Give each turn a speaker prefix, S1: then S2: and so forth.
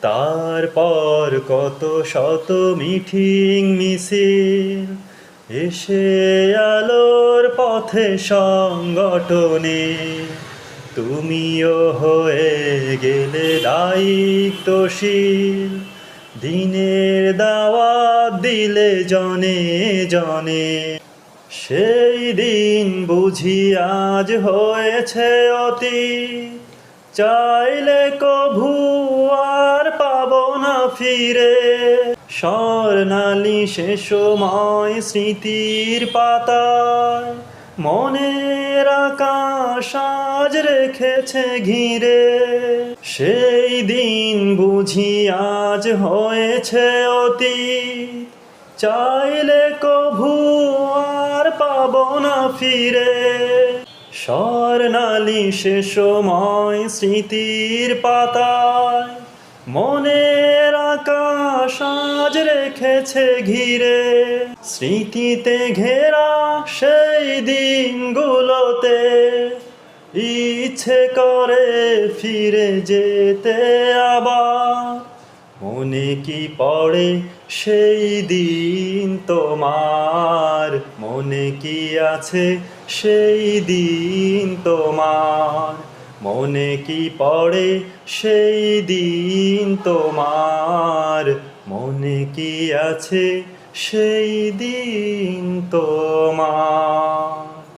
S1: তারপর কত শত মিঠিং মিছিল, এসে আলোর পথে সংগঠনে। তুমিও হয়ে গেলে দায়িত্বশীল, দিনের দাওয়াত দিলে জনে জনে। সেই দিন বুঝি আজ হয়েছে অতি চাইলে কভু পাব না ফিরে। স্বর্ণালী সে সময় স্মৃতির পাতায় মনের আকাশ আজ রেখেছে ঘিরে। সেই দিন বুঝি আজ হয়েছে অতি চাইলে কভু আর পাব না ফিরে। স্বর্ণালী সে সময় স্মৃতির পাতায় মনের আকাশ আজ রেখেছে ঘিরে। স্মৃতিতে ঘেরা সেই দিনগুলোতে ইচ্ছে করে ফিরে যেতে আবার। মনে কি পড়ে সেই দিন তোমার? মনে কি আছে সেই দিন তোমার? মনে কি পড়ে সেই দিন তোমার? মনে কি আছে সেই দিন তোমার?